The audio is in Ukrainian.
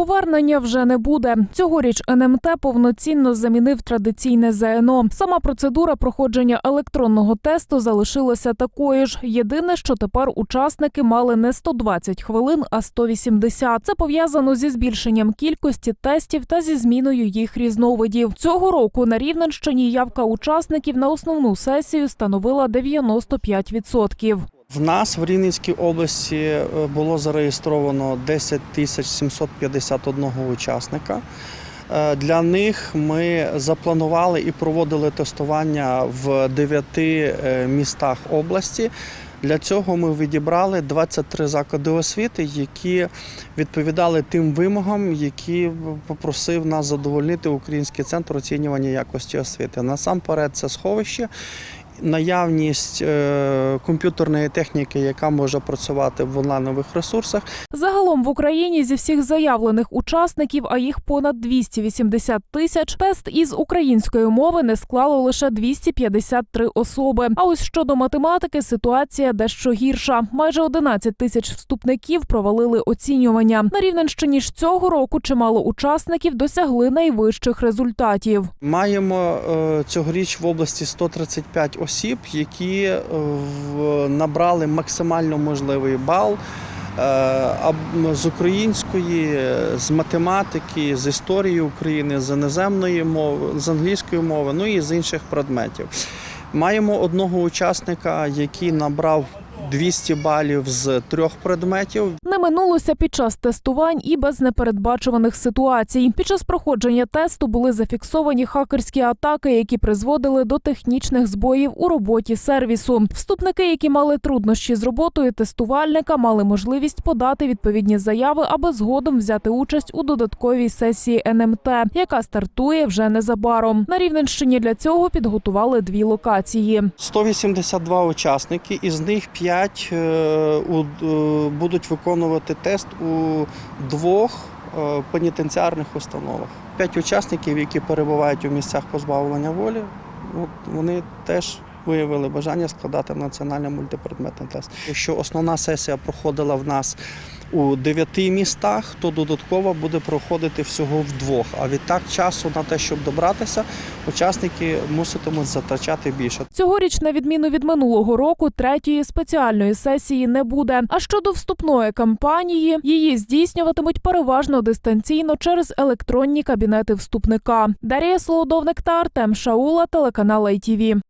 Повернення вже не буде. Цьогоріч НМТ повноцінно замінив традиційне ЗНО. Сама процедура проходження електронного тесту залишилася такою ж. Єдине, що тепер учасники мали не 120 хвилин, а 180. Це пов'язано зі збільшенням кількості тестів та зі зміною їх різновидів. Цього року на Рівненщині явка учасників на основну сесію становила 95%. В нас в Рівненській області е, було зареєстровано 10 тисяч 751 учасника. Е, Для них ми запланували і проводили тестування в 9 е, містах області. Для цього ми відібрали 23 заклади освіти, які відповідали тим вимогам, які попросив нас задовольнити Український центр оцінювання якості освіти. Насамперед, це сховище наявність е, комп'ютерної техніки, яка може працювати в онлайнових ресурсах, Загалом в Україні зі всіх заявлених учасників, а їх понад 280 тисяч, тест із української мови не склало лише 253 особи. А ось щодо математики ситуація дещо гірша. Майже 11 тисяч вступників провалили оцінювання. На Рівненщині ж цього року чимало учасників досягли найвищих результатів. Маємо е, цьогоріч в області 135 осіб, які е, набрали максимально можливий бал. е, з української, з математики, з історії України, з іноземної мови, з англійської мови, ну і з інших предметів. Маємо одного учасника, який набрав 200 балів з трьох предметів. Не минулося під час тестувань і без непередбачуваних ситуацій. Під час проходження тесту були зафіксовані хакерські атаки, які призводили до технічних збоїв у роботі сервісу. Вступники, які мали труднощі з роботою тестувальника, мали можливість подати відповідні заяви, аби згодом взяти участь у додатковій сесії НМТ, яка стартує вже незабаром. На Рівненщині для цього підготували дві локації. 182 учасники, із них 5 будуть виконувати тест у двох е, пенітенціарних установах. П'ять учасників, які перебувають у місцях позбавлення волі, от вони теж виявили бажання складати національний мультипредметний тест. Якщо основна сесія проходила в нас у дев'яти містах, то додатково буде проходити всього в двох. А відтак часу на те, щоб добратися, учасники муситимуть затрачати більше. Цьогоріч, на відміну від минулого року, третьої спеціальної сесії не буде. А щодо вступної кампанії, її здійснюватимуть переважно дистанційно через електронні кабінети вступника. Дар'я Солодовник та Артем Шаула, телеканал ITV.